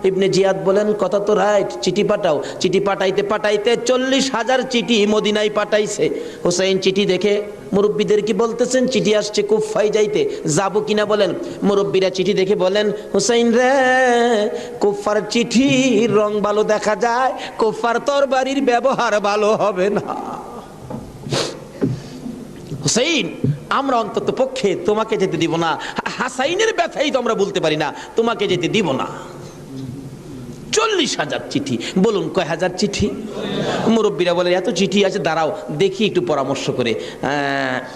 ইবনে জিয়াদ বলেন, কথা তো রাইট চিঠি পাঠাও। চিঠি পাঠাইতে পাঠাইতে চল্লিশ হাজার চিঠি মদিনায় পাঠাইছে। হোসেন চিঠি দেখে মুরব্বীদের কি বলতেছেন? চিঠি আসছে কুফাই যাইতে। যাব কিনা বলেন? মুরব্বীরা চিঠি দেখে বলেন, হুসাইন রে কুফার চিঠি রং ভালো দেখা যায় কুফার তরবারির ব্যবহার ভালো হবে না। হুসাইন, আমরা অন্তত পক্ষে তোমাকে যেতে দিব না। হাসাইনের ব্যথাই তো আমরা বলতে পারি না। তোমাকে যেতে দিব না। চল্লিশ হাজার চিঠি। বলুন কয় হাজার চিঠি? মুরব্বীরা বলে, এত চিঠি আছে, দাঁড়াও, দেখি একটু পরামর্শ করে।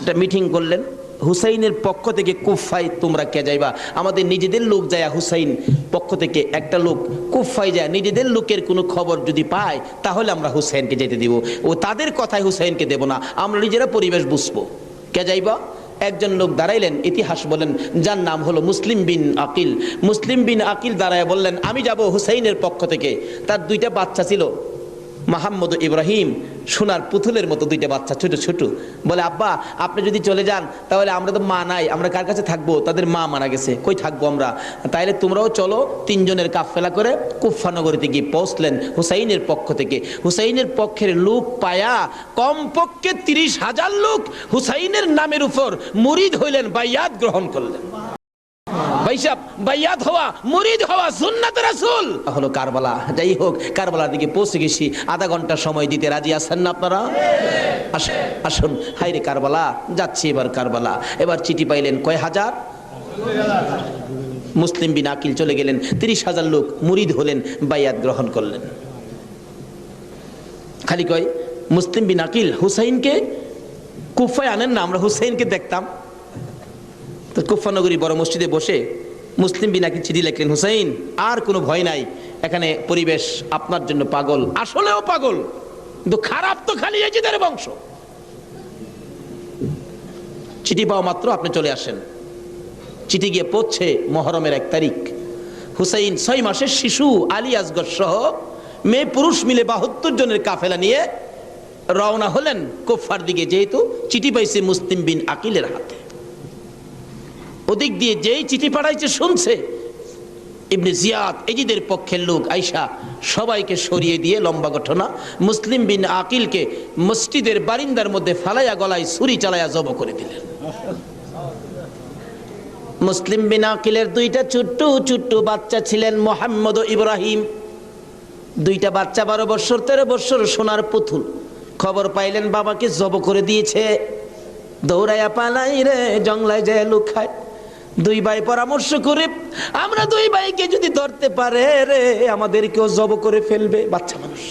একটা মিটিং করলেন। হুসাইনের পক্ষ থেকে কুফাই তোমরা কে যাইবা? আমাদের নিজেদের লোক যায় হুসাইন পক্ষ থেকে একটা লোক কুফাই যায় নিজেদের লোকের কোনো খবর যদি পায়, তাহলে আমরা হুসাইনকে যেতে দিব। ও তাদের কথায় হুসাইনকে দেব না। আমরা নিজেরা পরিবেশ বুঝব। কে যাইবা? একজন লোক দাঁড়াইলেন, ইতিহাস বলেন, যার নাম হলো মুসলিম বিন আকিল। মুসলিম বিন আকিল দাঁড়ায় বললেন, আমি যাব হুসাইনের পক্ষ থেকে। তার দুইটা বাচ্চা ছিল। মাহমদ ইব্রাহিম সোনার পুতুলের মতো দুইটা বাচ্চা, ছোট ছোট। বলে, আব্বা, আপনি যদি চলে যান, তাহলে আমরা তো মা নাই, আমরা কার কাছে থাকব? তাদের মা মারা গেছে, কই থাকব আমরা? তাইলে তোমরাও চলো তিনজনের কাফেলা করে কুফানগরীতে গিয়ে পৌঁছলেন হুসাইনের পক্ষ থেকে। হুসাইনের পক্ষের লোক পায়া কমপক্ষে তিরিশ হাজার লোক হুসাইনের নামের উপর মুরিদ হইলেন বা ইয়াদ গ্রহণ করলেন। ভাইসাব, বাইয়াত হওয়া, মুরিদ হওয়া সুন্নাত রাসূল। হলো কারবালা। যাই হোক, কারবালার দিকে পৌঁছে গেছি। আধা ঘণ্টা সময় দিতে রাজি আছেন না আপনারা? আসুন। হাইরে কারবালা, যাচ্ছি এবার কারবালা। এবার চিঠি পাইলেন কয় হাজার? মুসলিম বিন আকিল চলে গেলেন। তিরিশ হাজার লোক মুরিদ হলেন, বাইয়াত গ্রহণ করলেন। খালি কয়, মুসলিম বিন আকিল হুসাইনকে কুফায় আনেন না? আমরা হুসাইনকে দেখতাম। কুফানগরী বড় মসজিদে বসে মুসলিম বিনাকি চিঠি লেখলেন হুসাইন, আর কোনো ভয় নাই। এখানে পরিবেশ আপনার জন্য পাগল। আসলেও পাগল, কিন্তু খারাপ তো খালি এজিদের বংশ। চিঠি পাওয়া মাত্র আপনি চলে আসেন। চিঠি গিয়ে পড়ছে মহরমের এক তারিখ। হুসাইন ছয় মাসের শিশু আলী আসগর সহ মেয়ে পুরুষ মিলে বাহাত্তর জনের কাফেলা নিয়ে রওনা হলেন কোফার দিকে, যেহেতু চিঠি পাইছে মুসলিম বিন আকিলের হাতে। ওদিক দিয়ে যেই চিঠি পাঠাইছে, শুনছে। ইবনে জিয়াদ, এজিদের পক্ষের লোক আইসা সবাইকে সরিয়ে দিয়ে লম্বা ঘটনা। মুসলিম বিন আকিলকে মসজিদের বারিন্দার মধ্যে ফালাইয়া গলায় ছুরি চালাইয়া জব করে দিলেন। মুসলিম বিন আকিলের দুইটা ছোট্ট ছোট্ট বাচ্চা ছিলেন মোহাম্মদ ইব্রাহিম। দুইটা বাচ্চা বারো বছর, তেরো বছর সোনার পুতুল। খবর পাইলেন, বাবাকে জব করে দিয়েছে। দৌড়াইয়া পালাই রে জংলায় যায় লুকায়। দুই ভাই পরামর্শ করে, আমরা দুই ভাইকে যদি ধরতে পারে রে, আমাদেরকেও জব করে ফেলবে বাচ্চা মানুষ।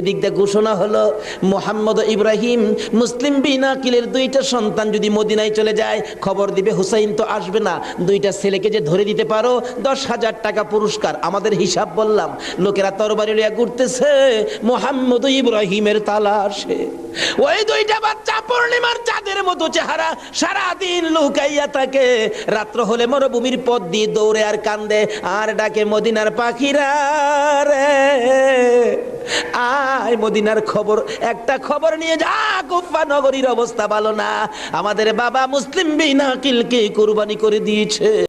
এদিক দিয়ে ঘোষণা হলো, মোহাম্মদ ইব্রাহিম মুসলিম বিনা কিলের দুইটা সন্তান যদি মদিনায় চলে যায়, খবর দিবে হুসাইন তো আসবে না। দুইটা ছেলেকে যে ধরে দিতে পারো, দশ হাজার টাকা পুরস্কার। আমাদের হিসাব বললাম, লোকেরা তরবারি লিয়া ঘুরতেছে, মোহাম্মদ ইব্রাহিমের তালাশে। ওই দুইটা বাচ্চা পূর্ণিমার চাঁদের মতো চেহারা, সারাদিন লুকাইয়া থাকে। রাত্র হলে মরুভূমির পথ দিয়ে দৌড়ে আর কান্দে, আর ডাকে মদিনার পাখিরা রে। আয় মদিনার খবর, একটা খবর নিয়ে যা, কুফা নগরীর অবস্থা ভালো না। আমাদের বাবা মুসলিম বিনা কিলকে কোরবানি করে দিয়েছে।